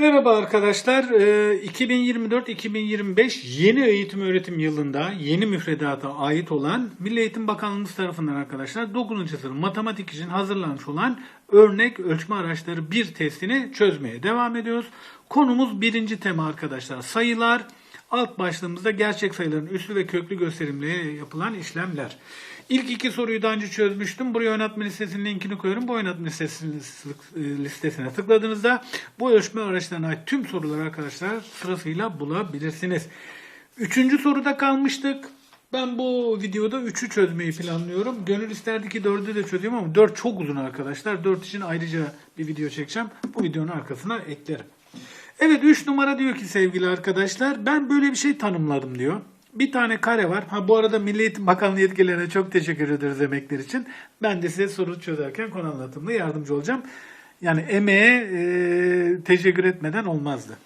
Merhaba arkadaşlar. Ee, 2024-2025 yeni eğitim öğretim yılında yeni müfredata ait olan Milli Eğitim Bakanlığımız tarafından arkadaşlar 9. sınıf matematik için hazırlanmış olan örnek ölçme araçları 1 testini çözmeye devam ediyoruz. Konumuz birinci tema arkadaşlar sayılar. Alt başlığımızda gerçek sayıların üslü ve köklü gösterimle yapılan işlemler. İlk iki soruyu daha önce çözmüştüm. Buraya oynatma listesinin linkini koyuyorum. Bu oynatma listesine, listesine tıkladığınızda bu ölçme araçlarına ait tüm soruları arkadaşlar sırasıyla bulabilirsiniz. Üçüncü soruda kalmıştık. Ben bu videoda 3'ü çözmeyi planlıyorum. Gönül isterdi ki 4'ü de çözeyim ama 4 çok uzun arkadaşlar. 4 için ayrıca bir video çekeceğim. Bu videonun arkasına eklerim. Evet 3 numara diyor ki sevgili arkadaşlar ben böyle bir şey tanımladım diyor. Bir tane kare var. Ha bu arada Milli Eğitim Bakanlığı yetkililerine çok teşekkür ederiz emekler için. Ben de size soru çözerken konu anlatımında yardımcı olacağım. Yani emeğe e, teşekkür etmeden olmazdı.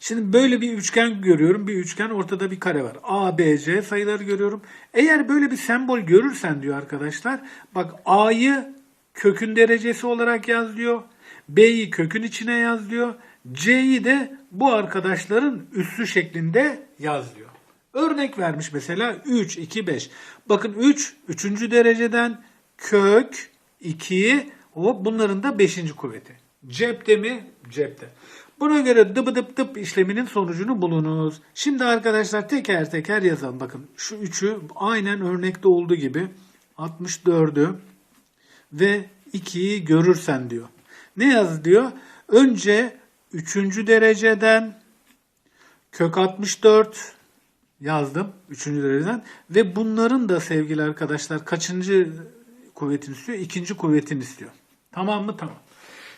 Şimdi böyle bir üçgen görüyorum. Bir üçgen ortada bir kare var. A, B, C sayıları görüyorum. Eğer böyle bir sembol görürsen diyor arkadaşlar. Bak A'yı kökün derecesi olarak yaz diyor. B'yi kökün içine yaz diyor. C'yi de bu arkadaşların üssü şeklinde yaz diyor. Örnek vermiş mesela 3, 2, 5. Bakın 3, 3. dereceden kök 2, hop bunların da 5. kuvveti. Cepte mi? Cepte. Buna göre dıbı dıp dıp işleminin sonucunu bulunuz. Şimdi arkadaşlar teker teker yazalım. Bakın şu 3'ü aynen örnekte olduğu gibi 64'ü ve 2'yi görürsen diyor. Ne yaz diyor? Önce 3. dereceden kök 64 yazdım 3. dereceden ve bunların da sevgili arkadaşlar kaçıncı kuvvetini istiyor? İkinci kuvvetini istiyor. Tamam mı? Tamam.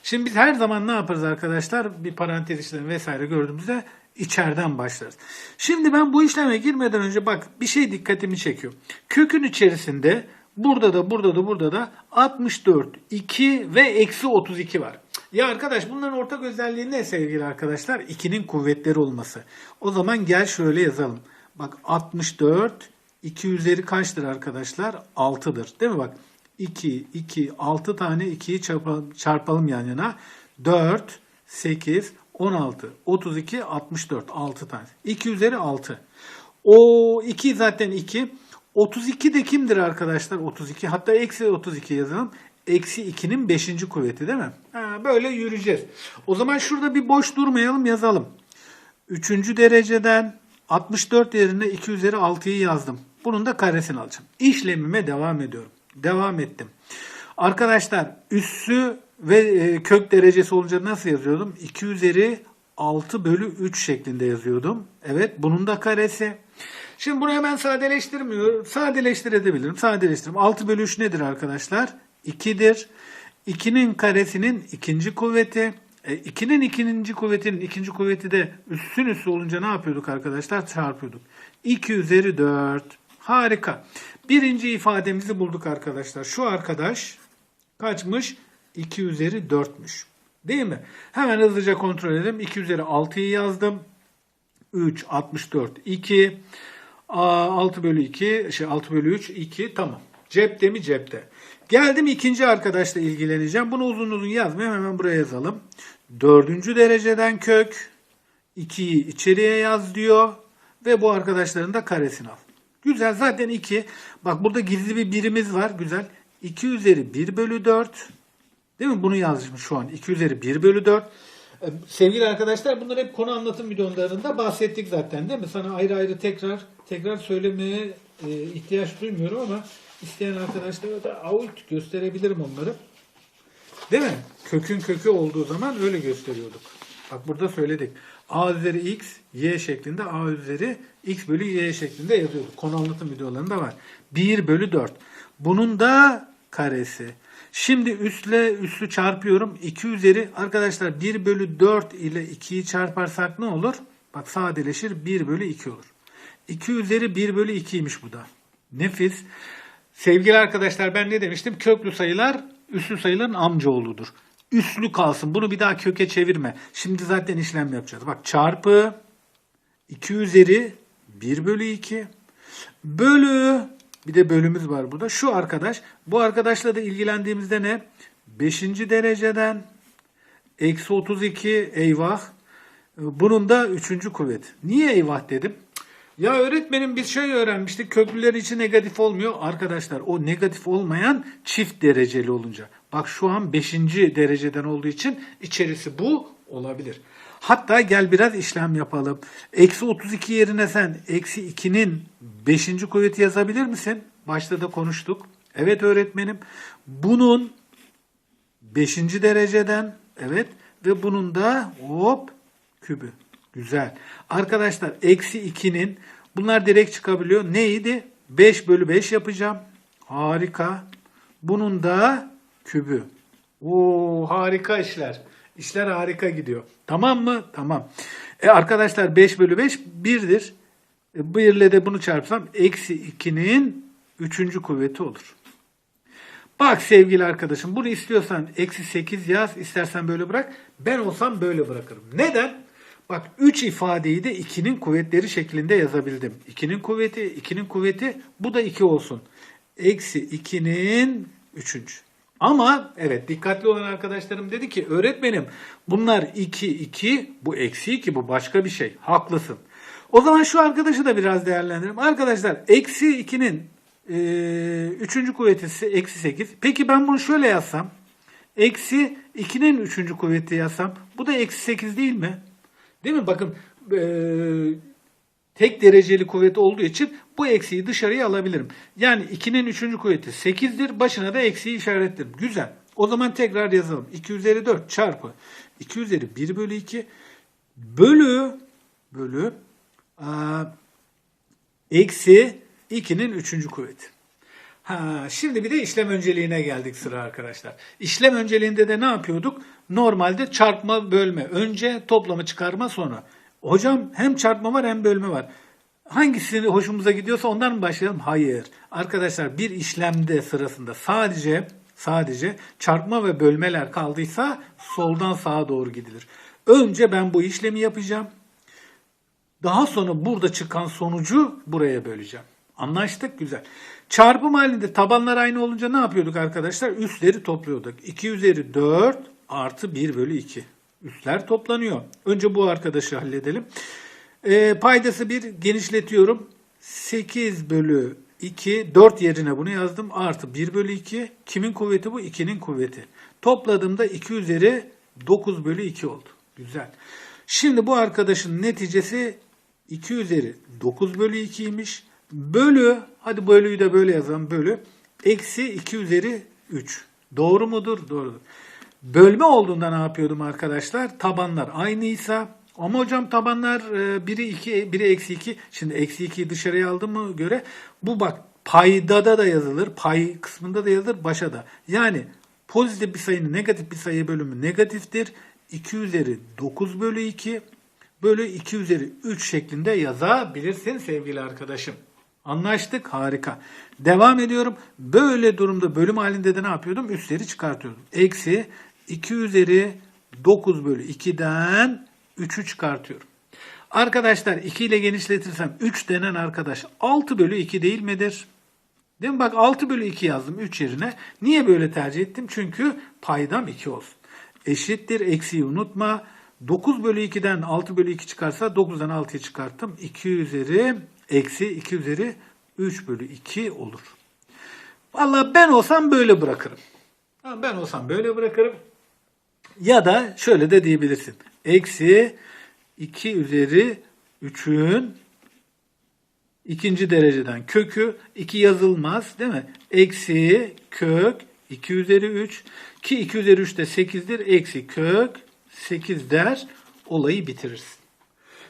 Şimdi biz her zaman ne yaparız arkadaşlar? Bir parantez işlemi vesaire gördüğümüzde içeriden başlarız. Şimdi ben bu işleme girmeden önce bak bir şey dikkatimi çekiyor. Kökün içerisinde burada da burada da burada da 64, 2 ve eksi 32 var. Ya arkadaş bunların ortak özelliği ne sevgili arkadaşlar? 2'nin kuvvetleri olması. O zaman gel şöyle yazalım. Bak 64, 2 üzeri kaçtır arkadaşlar? 6'dır. Değil mi bak? 2, 2, 6 tane 2'yi çarpalım, çarpalım yan yana. 4, 8, 16, 32, 64. 6 tane. 2 üzeri 6. O 2 zaten 2. 32 de kimdir arkadaşlar? 32. Hatta eksi 32 yazalım. Eksi 2'nin 5. kuvveti değil mi? Ha, böyle yürüyeceğiz. O zaman şurada bir boş durmayalım yazalım. 3. dereceden 64 yerine 2 üzeri 6'yı yazdım. Bunun da karesini alacağım. İşlemime devam ediyorum. Devam ettim. Arkadaşlar üssü ve e, kök derecesi olunca nasıl yazıyordum? 2 üzeri 6 bölü 3 şeklinde yazıyordum. Evet bunun da karesi. Şimdi bunu hemen sadeleştirmiyorum. Sadeleştirebilirim. Sadeleştiririm. 6 bölü 3 nedir arkadaşlar? 2'dir. 2'nin karesinin ikinci kuvveti. 2'nin ikinci kuvvetinin ikinci kuvveti de üssün üssü olunca ne yapıyorduk arkadaşlar? Çarpıyorduk. 2 üzeri 4. Harika. Birinci ifademizi bulduk arkadaşlar. Şu arkadaş kaçmış? 2 üzeri 4'müş. Değil mi? Hemen hızlıca kontrol edelim. 2 üzeri 6'yı yazdım. 3, 64, 2. 6 bölü 2, şey 6 bölü 3, 2. Tamam. Cepte mi? Cepte. Geldim ikinci arkadaşla ilgileneceğim. Bunu uzun uzun yazmayayım. Hemen buraya yazalım. Dördüncü dereceden kök. 2'yi içeriye yaz diyor. Ve bu arkadaşların da karesini al. Güzel zaten 2. Bak burada gizli bir birimiz var. Güzel. 2 üzeri 1 bölü 4. Değil mi? Bunu yazmış şu an. 2 üzeri 1 bölü 4. Ee, Sevgili arkadaşlar bunlar hep konu anlatım videolarında bahsettik zaten değil mi? Sana ayrı ayrı tekrar tekrar söylemeye e, ihtiyaç duymuyorum ama isteyen arkadaşlara da out gösterebilirim onları. Değil mi? Kökün kökü olduğu zaman öyle gösteriyorduk. Bak burada söyledik. A üzeri x, y şeklinde A üzeri x bölü y şeklinde yazıyorduk. Konu anlatım videolarında var. 1 bölü 4. Bunun da karesi. Şimdi üstle üslü çarpıyorum. 2 üzeri arkadaşlar 1 bölü 4 ile 2'yi çarparsak ne olur? Bak sadeleşir 1 bölü 2 olur. 2 üzeri 1 bölü 2'ymiş bu da. Nefis. Sevgili arkadaşlar ben ne demiştim? Köklü sayılar üslü sayıların amcaoğludur. Üslü kalsın. Bunu bir daha köke çevirme. Şimdi zaten işlem yapacağız. Bak çarpı 2 üzeri 1 bölü 2 bölü bir de bölümümüz var burada. Şu arkadaş. Bu arkadaşla da ilgilendiğimizde ne? 5. dereceden Eksi 32 eyvah. Bunun da üçüncü kuvvet. Niye eyvah dedim? Ya öğretmenim bir şey öğrenmiştik. Köprüler için negatif olmuyor. Arkadaşlar o negatif olmayan çift dereceli olunca. Bak şu an 5. dereceden olduğu için içerisi bu olabilir. Hatta gel biraz işlem yapalım. Eksi 32 yerine sen eksi 2'nin 5. kuvveti yazabilir misin? Başta da konuştuk. Evet öğretmenim. Bunun 5. dereceden evet ve bunun da hop kübü. Güzel. Arkadaşlar eksi 2'nin bunlar direkt çıkabiliyor. Neydi? 5 bölü 5 yapacağım. Harika. Bunun da kübü. Oo harika işler. İşler harika gidiyor. Tamam mı? Tamam. E arkadaşlar 5 bölü 5 1'dir. E, 1 ile de bunu çarpsam eksi 2'nin 3. kuvveti olur. Bak sevgili arkadaşım bunu istiyorsan eksi 8 yaz istersen böyle bırak. Ben olsam böyle bırakırım. Neden? Bak 3 ifadeyi de 2'nin kuvvetleri şeklinde yazabildim. 2'nin kuvveti, 2'nin kuvveti bu da 2 olsun. Eksi 2'nin 3. Ama evet dikkatli olan arkadaşlarım dedi ki öğretmenim bunlar 2, 2 bu eksi 2 bu başka bir şey. Haklısın. O zaman şu arkadaşı da biraz değerlendirelim. Arkadaşlar eksi 2'nin e, üçüncü kuvveti ise eksi 8. Peki ben bunu şöyle yazsam. Eksi 2'nin üçüncü kuvveti yazsam. Bu da eksi 8 değil mi? Değil mi? Bakın e, tek dereceli kuvveti olduğu için bu eksiği dışarıya alabilirim. Yani 2'nin üçüncü kuvveti 8'dir. Başına da eksiği işaretlerim. Güzel. O zaman tekrar yazalım. 2 üzeri 4 çarpı 2 üzeri 1 bölü 2 bölü bölü aa, eksi 2'nin üçüncü kuvveti. Ha, şimdi bir de işlem önceliğine geldik sıra arkadaşlar. İşlem önceliğinde de ne yapıyorduk? Normalde çarpma bölme. Önce toplamı çıkarma sonra. Hocam hem çarpma var hem bölme var. Hangisi hoşumuza gidiyorsa ondan mı başlayalım? Hayır. Arkadaşlar bir işlemde sırasında sadece sadece çarpma ve bölmeler kaldıysa soldan sağa doğru gidilir. Önce ben bu işlemi yapacağım. Daha sonra burada çıkan sonucu buraya böleceğim. Anlaştık güzel. Çarpım halinde tabanlar aynı olunca ne yapıyorduk arkadaşlar? Üstleri topluyorduk. 2 üzeri 4 artı 1 bölü 2. Üstler toplanıyor. Önce bu arkadaşı halledelim. E, paydası 1 genişletiyorum. 8 bölü 2 4 yerine bunu yazdım. Artı 1 bölü 2. Kimin kuvveti bu? 2'nin kuvveti. Topladığımda 2 üzeri 9 bölü 2 oldu. Güzel. Şimdi bu arkadaşın neticesi 2 üzeri 9 bölü 2'ymiş. Bölü, hadi bölüyü de böyle yazalım bölü. Eksi 2 üzeri 3. Doğru mudur? Doğrudur. Bölme olduğunda ne yapıyordum arkadaşlar? Tabanlar aynıysa ama hocam tabanlar e, biri 2, biri eksi 2. Şimdi eksi 2'yi dışarıya aldığımı göre bu bak paydada da yazılır. Pay kısmında da yazılır. Başa da. Yani pozitif bir sayının negatif bir sayı bölümü negatiftir. 2 üzeri 9 bölü 2 bölü 2 üzeri 3 şeklinde yazabilirsin sevgili arkadaşım. Anlaştık. Harika. Devam ediyorum. Böyle durumda bölüm halinde de ne yapıyordum? Üstleri çıkartıyordum. Eksi 2 üzeri 9 bölü 2'den 3'ü çıkartıyorum. Arkadaşlar 2 ile genişletirsem 3 denen arkadaş 6 bölü 2 değil midir? Değil mi? Bak 6 bölü 2 yazdım 3 yerine. Niye böyle tercih ettim? Çünkü paydam 2 olsun. Eşittir. Eksiği unutma. 9 bölü 2'den 6 bölü 2 çıkarsa 9'dan 6'yı çıkarttım. 2 üzeri eksi 2 üzeri 3 bölü 2 olur. Vallahi ben olsam böyle bırakırım. Ben olsam böyle bırakırım. Ya da şöyle de diyebilirsin. Eksi 2 üzeri 3'ün ikinci dereceden kökü 2 yazılmaz değil mi? Eksi kök 2 üzeri 3 ki 2 üzeri 3 de 8'dir. Eksi kök 8 der olayı bitirirsin.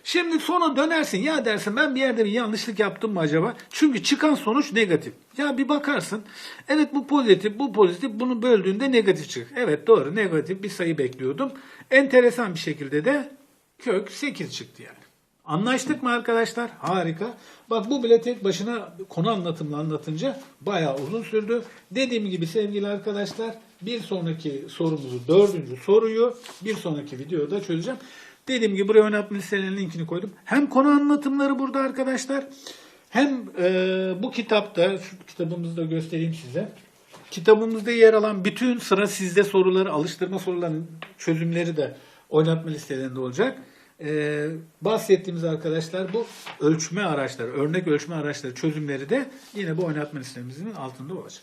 Şimdi sonra dönersin ya dersin ben bir yerde bir yanlışlık yaptım mı acaba? Çünkü çıkan sonuç negatif. Ya bir bakarsın evet bu pozitif bu pozitif bunu böldüğünde negatif çık. Evet doğru negatif bir sayı bekliyordum. Enteresan bir şekilde de kök 8 çıktı yani. Anlaştık mı arkadaşlar? Harika. Bak bu bile tek başına konu anlatımla anlatınca bayağı uzun sürdü. Dediğim gibi sevgili arkadaşlar bir sonraki sorumuzu, dördüncü soruyu bir sonraki videoda çözeceğim. Dediğim gibi buraya oynatma listelerinin linkini koydum. Hem konu anlatımları burada arkadaşlar hem e, bu kitapta, şu kitabımızı da göstereyim size. kitabımızda yer alan bütün sıra sizde soruları, alıştırma sorularının çözümleri de oynatma listelerinde olacak. Ee, bahsettiğimiz arkadaşlar bu ölçme araçları, örnek ölçme araçları çözümleri de yine bu oynatma listemizin altında olacak.